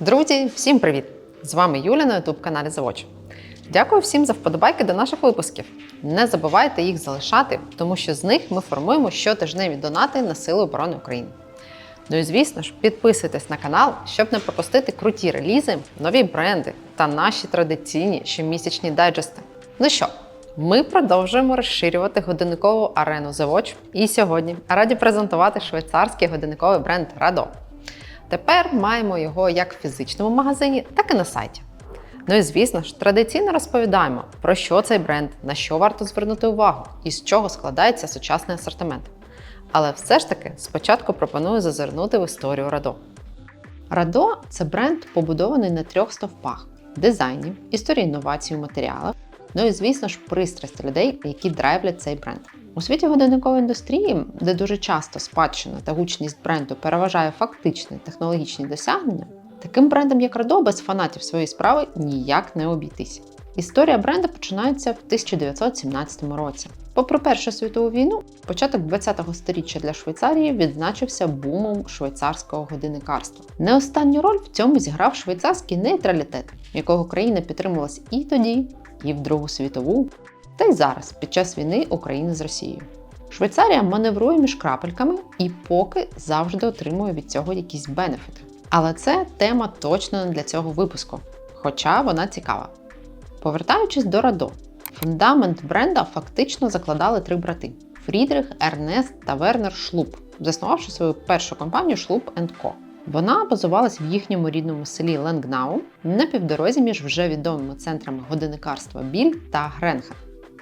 Друзі, всім привіт! З вами Юля на youtube каналі Завоч. Дякую всім за вподобайки до наших випусків. Не забувайте їх залишати, тому що з них ми формуємо щотижневі донати на Сили оборони України. Ну і звісно ж, підписуйтесь на канал, щоб не пропустити круті релізи, нові бренди та наші традиційні щомісячні дайджести. Ну що, ми продовжуємо розширювати годинникову арену Watch. І сьогодні раді презентувати швейцарський годинниковий бренд Rado. Тепер маємо його як в фізичному магазині, так і на сайті. Ну і звісно ж, традиційно розповідаємо, про що цей бренд, на що варто звернути увагу і з чого складається сучасний асортимент. Але все ж таки спочатку пропоную зазирнути в історію Радо. Радо це бренд, побудований на трьох стовпах: дизайні, історії інновацій у матеріалах, ну і звісно ж, пристрасть людей, які драйвлять цей бренд. У світі годинникової індустрії, де дуже часто спадщина та гучність бренду переважає фактичні технологічні досягнення, таким брендом, як Радо, без фанатів своєї справи ніяк не обійтись. Історія бренду починається в 1917 році. Попри Першу світову війну, початок 20-го сторіччя для Швейцарії відзначився бумом швейцарського годинникарства. Не останню роль в цьому зіграв швейцарський нейтралітет, якого країна підтримувалась і тоді, і в Другу світову, та й зараз, під час війни України з Росією. Швейцарія маневрує між крапельками і поки завжди отримує від цього якісь бенефіти. Але це тема точно не для цього випуску, хоча вона цікава. Повертаючись до Радо, фундамент бренда фактично закладали три брати: Фрідрих, Ернест та Вернер Шлуб, заснувавши свою першу компанію Шлуб Co. Вона базувалась в їхньому рідному селі Ленгнау на півдорозі між вже відомими центрами годинникарства Біль та Гренхен.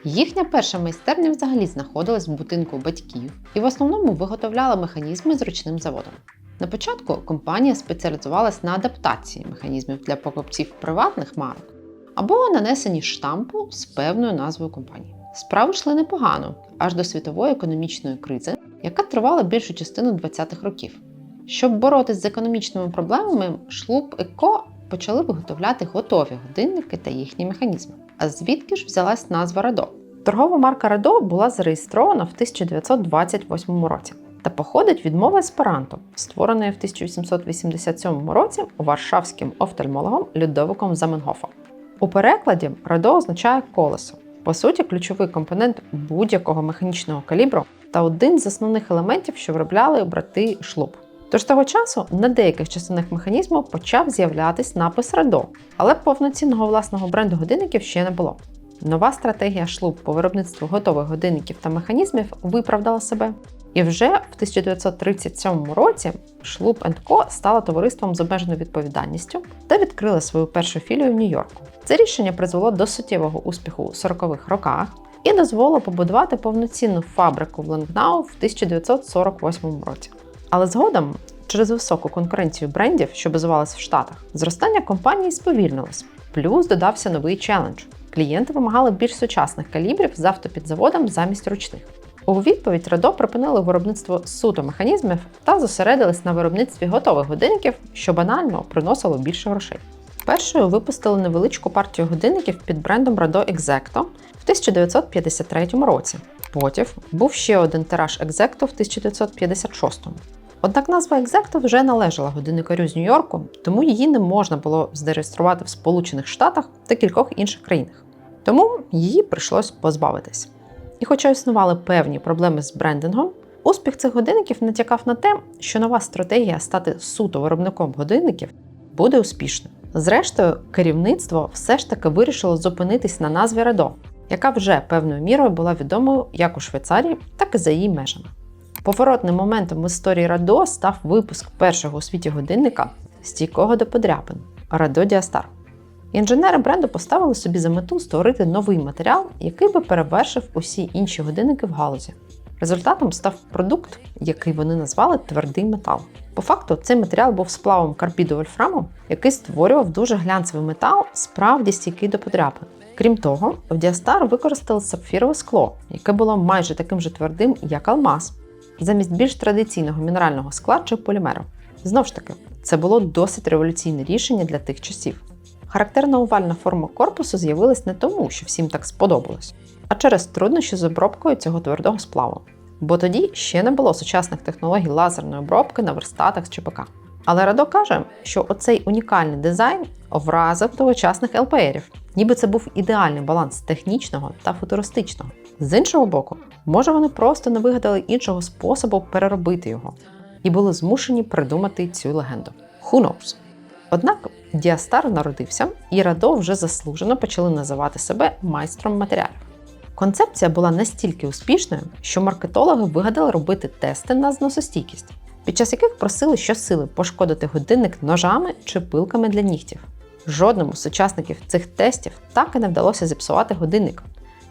Їхня перша майстерня взагалі знаходилась в будинку батьків і в основному виготовляла механізми з ручним заводом. На початку компанія спеціалізувалась на адаптації механізмів для покупців приватних марок або нанесенні штампу з певною назвою компанії. Справи йшли непогано аж до світової економічної кризи, яка тривала більшу частину 20-х років. Щоб боротися з економічними проблемами, шлуб Еко почали виготовляти готові годинники та їхні механізми. А звідки ж взялась назва Радо? Торгова марка Радо була зареєстрована в 1928 році та походить від мови есперанто, створеної в 1887 році варшавським офтальмологом Людовиком Заменгофом. У перекладі Радо означає колесо. По суті, ключовий компонент будь-якого механічного калібру та один з основних елементів, що виробляли брати шлуб. Тож того часу на деяких частинах механізму почав з'являтись напис Радо, але повноцінного власного бренду годинників ще не було. Нова стратегія шлуб по виробництву готових годинників та механізмів виправдала себе. І вже в 1937 році Шлуб Co. стала товариством з обмеженою відповідальністю та відкрила свою першу філію в Нью-Йорку. Це рішення призвело до суттєвого успіху у 40-х роках і дозволило побудувати повноцінну фабрику в Ленгнау в 1948 році. Але згодом, через високу конкуренцію брендів, що базувалися в Штатах, зростання компанії сповільнилось. Плюс додався новий челендж. Клієнти вимагали більш сучасних калібрів з автопідзаводом замість ручних. У відповідь Радо припинили виробництво суто механізмів та зосередились на виробництві готових годинників, що банально приносило більше грошей. Першою випустили невеличку партію годинників під брендом Rado Exacto в 1953 році. Потім був ще один тираж Exacto в 1956-му. Однак назва Exacto вже належала годинникарю з Нью-Йорку, тому її не можна було зареєструвати в Сполучених Штатах та кількох інших країнах. Тому її прийшлось позбавитись. І хоча існували певні проблеми з брендингом, успіх цих годинників натякав на те, що нова стратегія стати суто виробником годинників буде успішною. Зрештою, керівництво все ж таки вирішило зупинитись на назві Радо, яка вже певною мірою була відомою як у Швейцарії, так і за її межами. Поворотним моментом в історії Радо став випуск першого у світі годинника стійкого до подряпин Радо Діастар. Інженери бренду поставили собі за мету створити новий матеріал, який би перевершив усі інші годинники в галузі. Результатом став продукт, який вони назвали твердий метал. По факту, цей матеріал був сплавом карбіду вольфраму, який створював дуже глянцевий метал, справді стійкий до подряпин. Крім того, в Діастар використали сапфірове скло, яке було майже таким же твердим, як алмаз, замість більш традиційного мінерального скла чи полімеру. Знову ж таки, це було досить революційне рішення для тих часів. Характерна овальна форма корпусу з'явилась не тому, що всім так сподобалось, а через труднощі з обробкою цього твердого сплаву. Бо тоді ще не було сучасних технологій лазерної обробки на верстатах з ЧПК. Але Радо каже, що оцей унікальний дизайн вразив тогочасних ЛПРів, ніби це був ідеальний баланс технічного та футуристичного. З іншого боку, може вони просто не вигадали іншого способу переробити його і були змушені придумати цю легенду. Who knows? Однак Діастар народився, і Радо вже заслужено почали називати себе майстром матеріалів. Концепція була настільки успішною, що маркетологи вигадали робити тести на зносостійкість, під час яких просили щосили пошкодити годинник ножами чи пилками для нігтів. Жодному з учасників цих тестів так і не вдалося зіпсувати годинник,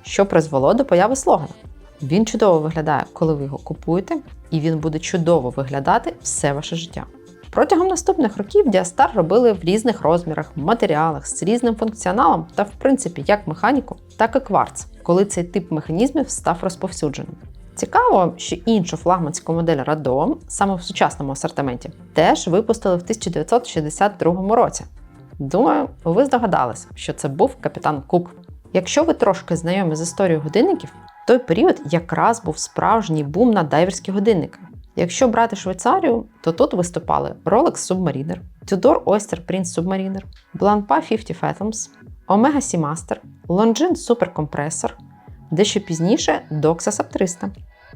що призвело до появи слогана. Він чудово виглядає, коли ви його купуєте, і він буде чудово виглядати все ваше життя. Протягом наступних років Діастар робили в різних розмірах, матеріалах з різним функціоналом та, в принципі, як механіку, так і кварц, коли цей тип механізмів став розповсюдженим. Цікаво, що іншу флагманську модель Радо, саме в сучасному асортименті, теж випустили в 1962 році. Думаю, ви здогадалися, що це був капітан Кук. Якщо ви трошки знайомі з історією годинників, той період якраз був справжній бум на дайверські годинники. Якщо брати Швейцарію, то тут виступали Rolex Submariner, Tudor Oyster Prince Submariner, Blancpain 50 Fathoms, Omega Seamaster, Longines Super Compressor, дещо пізніше Doxa Sub 300.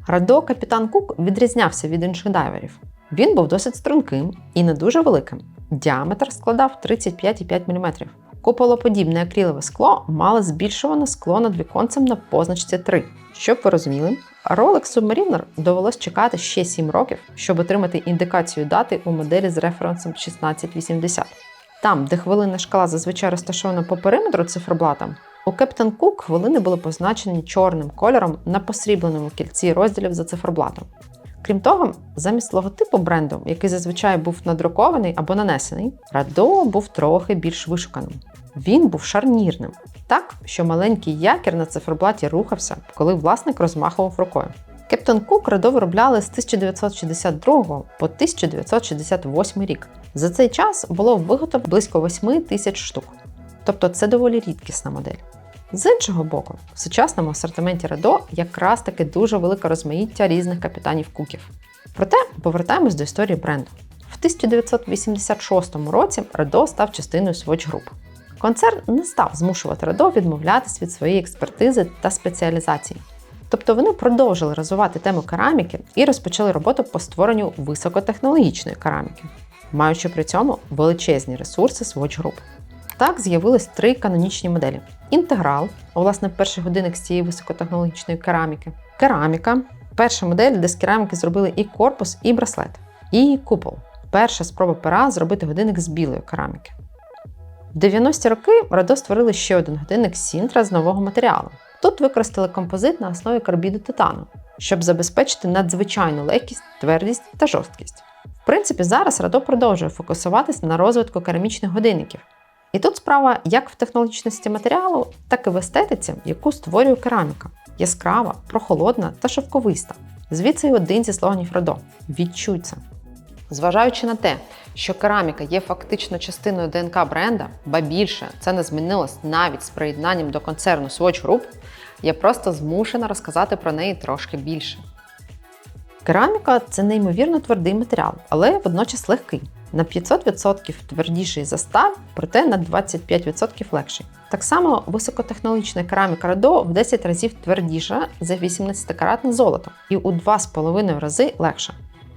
Радо Капітан Кук відрізнявся від інших дайверів. Він був досить струнким і не дуже великим. Діаметр складав 35,5 мм. Куполоподібне акрилове скло мало збільшуване скло над віконцем на позначці 3. Щоб ви розуміли, Rolex Submariner довелось чекати ще 7 років, щоб отримати індикацію дати у моделі з референсом 1680. Там, де хвилинна шкала зазвичай розташована по периметру циферблата, у Captain Cook хвилини були позначені чорним кольором на посрібленому кільці розділів за циферблатом. Крім того, замість логотипу бренду, який зазвичай був надрукований або нанесений, Радо був трохи більш вишуканим. Він був шарнірним, так що маленький якір на циферблаті рухався, коли власник розмахував рукою. Кептон Кук Радо виробляли з 1962 по 1968 рік. За цей час було виготовлено близько 8 тисяч штук. Тобто це доволі рідкісна модель. З іншого боку, в сучасному асортименті Радо якраз таки дуже велике розмаїття різних капітанів куків. Проте повертаємось до історії бренду. В 1986 році Радо став частиною Swatch Group. Концерн не став змушувати Радо відмовлятись від своєї експертизи та спеціалізації. Тобто вони продовжили розвивати тему кераміки і розпочали роботу по створенню високотехнологічної кераміки, маючи при цьому величезні ресурси Swatch Group. Так з'явились три канонічні моделі: інтеграл, власне, перший годинник з цієї високотехнологічної кераміки, кераміка, перша модель, де з кераміки зробили і корпус, і браслет, і купол. Перша спроба пера зробити годинник з білої кераміки. В 90-ті роки Радо створили ще один годинник Сінтра з нового матеріалу. Тут використали композит на основі карбіду титану, щоб забезпечити надзвичайну легкість, твердість та жорсткість. В принципі, зараз Радо продовжує фокусуватись на розвитку керамічних годинників. І тут справа як в технологічності матеріалу, так і в естетиці, яку створює кераміка яскрава, прохолодна та шовковиста. Звідси й один зі слоганів Радо Відчуй. Зважаючи на те, що кераміка є фактично частиною ДНК бренда, ба більше це не змінилось навіть з приєднанням до концерну Swatch Group, я просто змушена розказати про неї трошки більше. Кераміка це неймовірно твердий матеріал, але водночас легкий. На 500% твердіший за сталь, проте на 25% легший. Так само високотехнологічна кераміка Радо в 10 разів твердіша за 18-каратне золото і у 2,5 рази легша.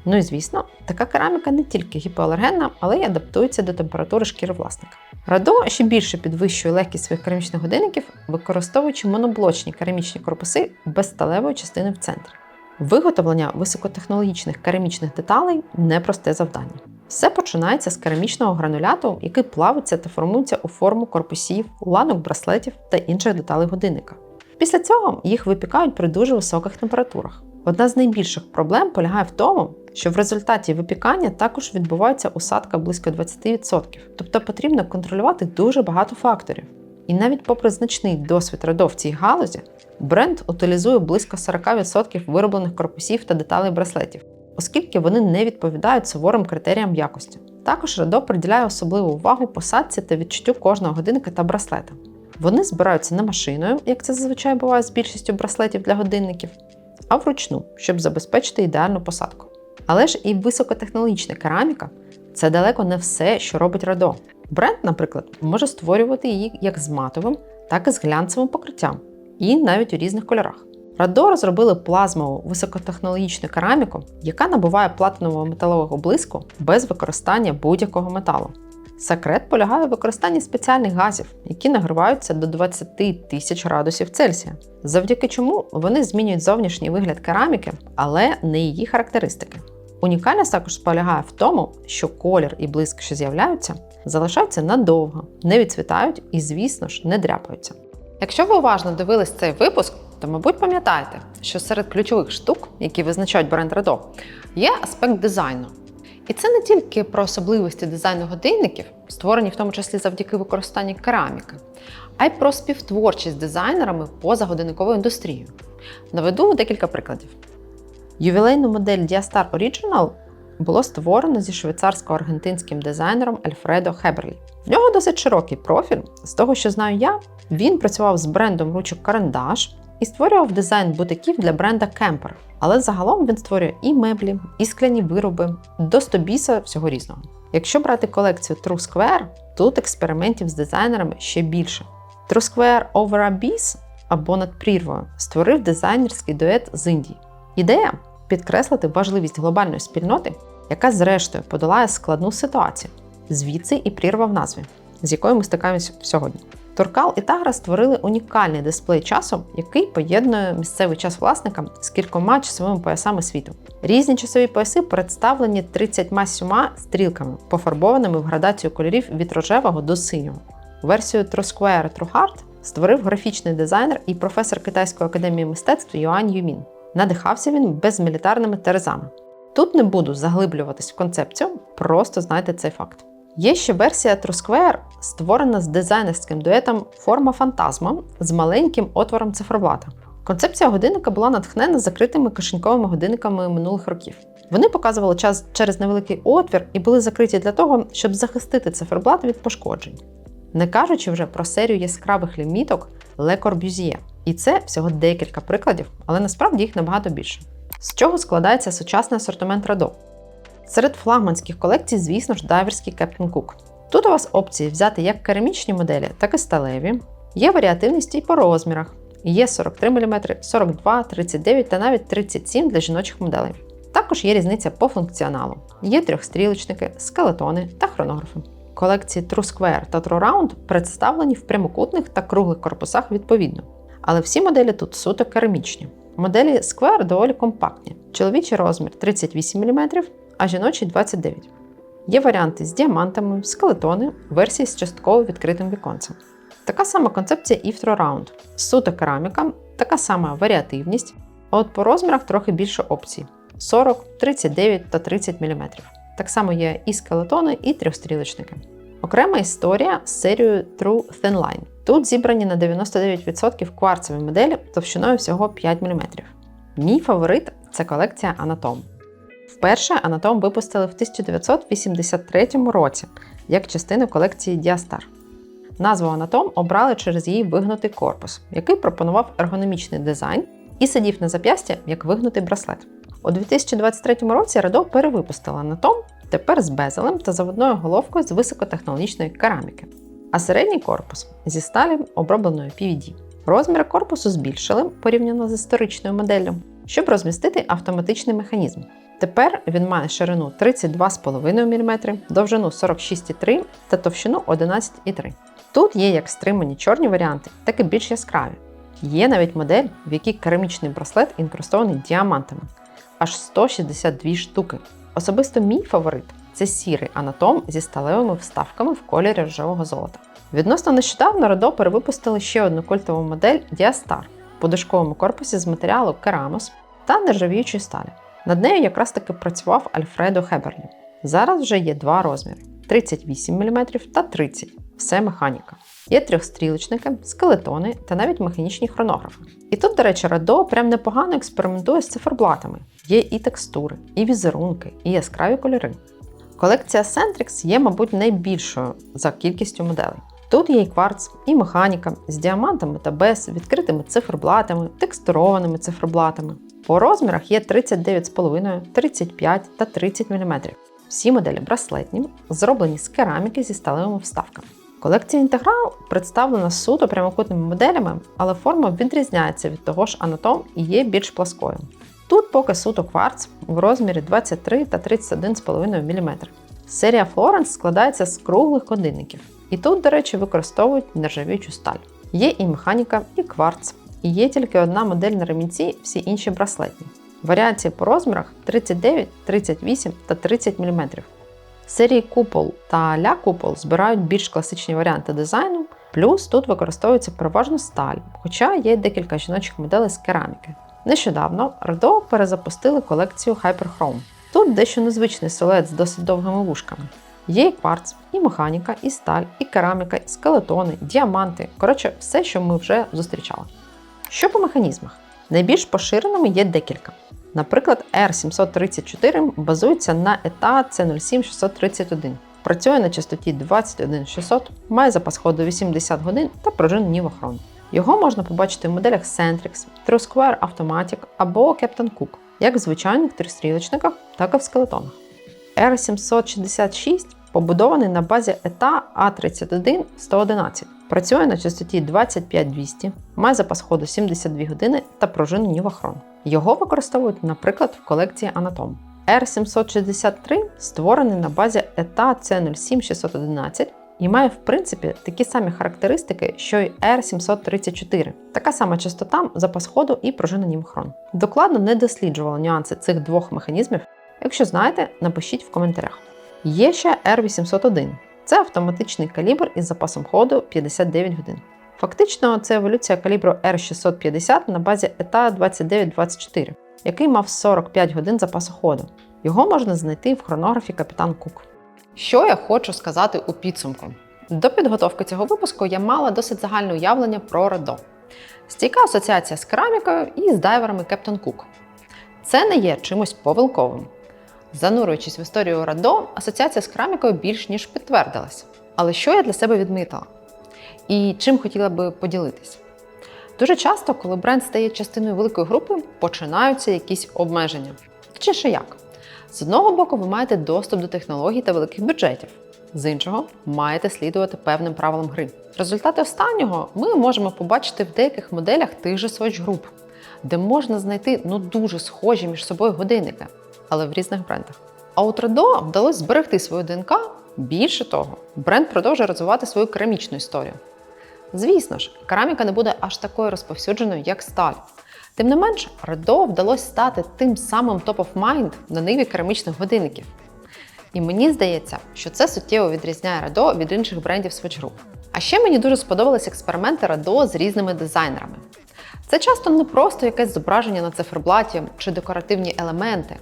Ну і звісно, така кераміка не тільки гіпоалергенна, але й адаптується до температури шкіри власника. Радо ще більше підвищує легкість своїх керамічних годинників, використовуючи моноблочні керамічні корпуси без сталевої частини в центрі. Виготовлення високотехнологічних керамічних деталей непросте завдання. Все починається з керамічного грануляту, який плавиться та формується у форму корпусів, ланок браслетів та інших деталей годинника. Після цього їх випікають при дуже високих температурах. Одна з найбільших проблем полягає в тому, що в результаті випікання також відбувається усадка близько 20%, тобто потрібно контролювати дуже багато факторів. І навіть попри значний досвід Радо в цій галузі, бренд утилізує близько 40% вироблених корпусів та деталей браслетів, оскільки вони не відповідають суворим критеріям якості. Також Радо приділяє особливу увагу посадці та відчуттю кожного годинника та браслета. Вони збираються не машиною, як це зазвичай буває з більшістю браслетів для годинників, а вручну, щоб забезпечити ідеальну посадку. Але ж і високотехнологічна кераміка Це далеко не все, що робить Радо. Бренд, наприклад, може створювати її як з матовим, так і з глянцевим покриттям, і навіть у різних кольорах. Радо розробили плазмову високотехнологічну кераміку, яка набуває платинового металового блиску без використання будь-якого металу. Секрет полягає в використанні спеціальних газів, які нагріваються до 20 тисяч градусів Цельсія, завдяки чому вони змінюють зовнішній вигляд кераміки, але не її характеристики. Унікальність також полягає в тому, що колір і блиск, що з'являються, залишаються надовго, не відцвітають і, звісно ж, не дряпаються. Якщо ви уважно дивились цей випуск, то, мабуть, пам'ятаєте, що серед ключових штук, які визначають бренд Радо, є аспект дизайну. І це не тільки про особливості дизайну годинників, створені в тому числі завдяки використанню кераміки, а й про співтворчість з дизайнерами поза годинниковою індустрією. Наведу декілька прикладів. Ювілейну модель Diastar Original було створено зі швейцарсько-аргентинським дизайнером Альфредо Хеберлі. В нього досить широкий профіль. З того, що знаю я, він працював з брендом ручок Карандаш і створював дизайн бутиків для бренда Кемпер. Але загалом він створює і меблі, і скляні вироби, до стобіса всього різного. Якщо брати колекцію True Square, тут експериментів з дизайнерами ще більше. True Square Over Abyss або над прірвою створив дизайнерський дует з Індії. Ідея підкреслити важливість глобальної спільноти, яка зрештою подолає складну ситуацію, звідси і прірва в назві, з якою ми стикаємось сьогодні. Торкал і Тагра створили унікальний дисплей часу, який поєднує місцевий час власника з кількома часовими поясами світу. Різні часові пояси представлені 37 стрілками, пофарбованими в градацію кольорів від рожевого до синього. Версію True Square True Heart створив графічний дизайнер і професор Китайської академії мистецтв Юань Юмін. Надихався він безмілітарними терезами. Тут не буду заглиблюватись в концепцію, просто знайте цей факт. Є ще версія True створена з дизайнерським дуетом форма фантазма з маленьким отвором циферблата. Концепція годинника була натхнена закритими кишеньковими годинниками минулих років. Вони показували час через невеликий отвір і були закриті для того, щоб захистити циферблат від пошкоджень. Не кажучи вже про серію яскравих ліміток Le Corbusier. І це всього декілька прикладів, але насправді їх набагато більше. З чого складається сучасний асортимент Радо? Серед флагманських колекцій, звісно ж, дайверський Captain Cook. Тут у вас опції взяти як керамічні моделі, так і сталеві. Є варіативність і по розмірах. Є 43 мм, 42, 39 та навіть 37 для жіночих моделей. Також є різниця по функціоналу. Є трьохстрілочники, скелетони та хронографи. Колекції True Square та True Round представлені в прямокутних та круглих корпусах відповідно. Але всі моделі тут суто керамічні. Моделі Square доволі компактні. Чоловічий розмір 38 мм, а жіночий 29 Є варіанти з діамантами, скелетони, версії з частково відкритим віконцем. Така сама концепція і в Round. Суто кераміка, така сама варіативність, а от по розмірах трохи більше опцій 40, 39 та 30 мм. Так само є і скелетони, і трьохстрілочники. Окрема історія з серією True Thin Line. Тут зібрані на 99% кварцеві моделі товщиною всього 5 мм. Мій фаворит це колекція Anatom. Вперше Anatom випустили в 1983 році як частину колекції Diastar. Назву Anatom обрали через її вигнутий корпус, який пропонував ергономічний дизайн і сидів на зап'ястя як вигнутий браслет. У 2023 році Радо перевипустила Anatom, тепер з безелем та заводною головкою з високотехнологічної кераміки, а середній корпус зі сталі обробленою PVD. Розміри корпусу збільшили порівняно з історичною моделлю, щоб розмістити автоматичний механізм. Тепер він має ширину 32,5 мм, довжину 46,3 та товщину 11,3. Тут є як стримані чорні варіанти, так і більш яскраві. Є навіть модель, в якій керамічний браслет інкрустований діамантами аж 162 штуки. Особисто мій фаворит це сірий анатом зі сталевими вставками в кольорі ржавого золота. Відносно нещодавно Родо перевипустили ще одну культову модель Diastar в подушковому корпусі з матеріалу керамос та нержавіючої сталі. Над нею якраз таки працював Альфредо Хеберлі. Зараз вже є два розміри: 38 мм та 30 все механіка. Є трьохстрілочники, скелетони та навіть механічні хронографи. І тут, до речі, Радо прям непогано експериментує з циферблатами. Є і текстури, і візерунки, і яскраві кольори. Колекція Centrix є, мабуть, найбільшою за кількістю моделей. Тут є і кварц, і механіка з діамантами та без відкритими циферблатами, текстурованими циферблатами. По розмірах є 39,5, 35 та 30 мм. Всі моделі браслетні, зроблені з кераміки зі сталевими вставками. Колекція інтеграл представлена суто прямокутними моделями, але форма відрізняється від того ж анатом і є більш пласкою. Тут поки суто кварц в розмірі 23 та 31,5 мм. Серія Florence складається з круглих годинників. І тут, до речі, використовують нержавіючу сталь. Є і механіка, і кварц. І є тільки одна модель на ремінці, всі інші браслетні. Варіації по розмірах 39, 38 та 30 мм. Серії купол та ля купол збирають більш класичні варіанти дизайну, плюс тут використовується переважно сталь, хоча є декілька жіночих моделей з кераміки. Нещодавно Радо перезапустили колекцію Hyperchrome. Тут дещо незвичний силует з досить довгими вушками. Є і кварц, і механіка, і сталь, і кераміка, і скелетони, діаманти коротше, все, що ми вже зустрічали. Що по механізмах? Найбільш поширеними є декілька. Наприклад, R734 базується на ETA C07631. Працює на частоті 21600, має запас ходу 80 годин та пружину Нівохрон. Його можна побачити в моделях Centrix, True Square Automatic або Captain Cook, як в звичайних тристрілочниках, так і в скелетонах. R766 побудований на базі ETA A31111. Працює на частоті 25200, має запас ходу 72 години та пружину Нівохрон. Його використовують, наприклад, в колекції Anatom. R763 створений на базі ETA C07611 і має в принципі такі самі характеристики, що й R734. Така сама частота, запас ходу і пружина Нівохрон. Докладно не досліджувала нюанси цих двох механізмів. Якщо знаєте, напишіть в коментарях. Є ще R801. Це автоматичний калібр із запасом ходу 59 годин. Фактично, це еволюція калібру R650 на базі ETA 2924, який мав 45 годин запасу ходу. Його можна знайти в хронографі Капітан Кук. Що я хочу сказати у підсумку? До підготовки цього випуску я мала досить загальне уявлення про Радо. Стійка асоціація з керамікою і з дайверами Captain Cook. Це не є чимось повилковим. Занурюючись в історію Радо, асоціація з керамікою більш ніж підтвердилась. Але що я для себе відмітила? І чим хотіла би поділитись? Дуже часто, коли бренд стає частиною великої групи, починаються якісь обмеження. Точніше як? З одного боку, ви маєте доступ до технологій та великих бюджетів, з іншого маєте слідувати певним правилам гри. Результати останнього ми можемо побачити в деяких моделях тих же Swatch Group, де можна знайти ну дуже схожі між собою годинники, але в різних брендах. А у Тредо вдалося зберегти свою ДНК. Більше того, бренд продовжує розвивати свою керамічну історію. Звісно ж, кераміка не буде аж такою розповсюдженою, як сталь. Тим не менш, Редо вдалося стати тим самим top of mind на ниві керамічних годинників. І мені здається, що це суттєво відрізняє Редо від інших брендів Swatch Group. А ще мені дуже сподобались експерименти Редо з різними дизайнерами. Це часто не просто якесь зображення на циферблаті чи декоративні елементи,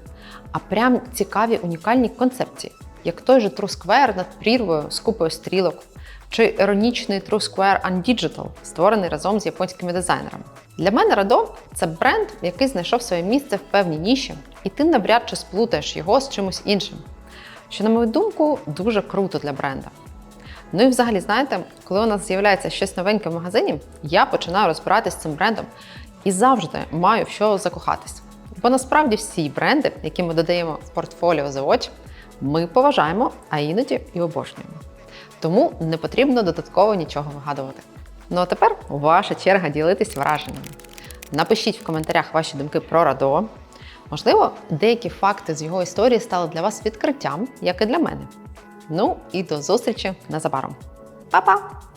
а прям цікаві унікальні концепції, як той же Square над прірвою з купою стрілок, чи іронічний True Square Undigital, створений разом з японськими дизайнерами. Для мене Радо це бренд, який знайшов своє місце в певній ніші, і ти навряд чи сплутаєш його з чимось іншим. Що, на мою думку, дуже круто для бренда. Ну і взагалі, знаєте, коли у нас з'являється щось новеньке в магазині, я починаю розбиратися з цим брендом і завжди маю в що закохатись. Бо насправді всі бренди, які ми додаємо в портфоліо The Watch, ми поважаємо, а іноді і обожнюємо. Тому не потрібно додатково нічого вигадувати. Ну а тепер ваша черга ділитись враженнями. Напишіть в коментарях ваші думки про Радо. Можливо, деякі факти з його історії стали для вас відкриттям, як і для мене. Ну і до зустрічі незабаром. Па-па!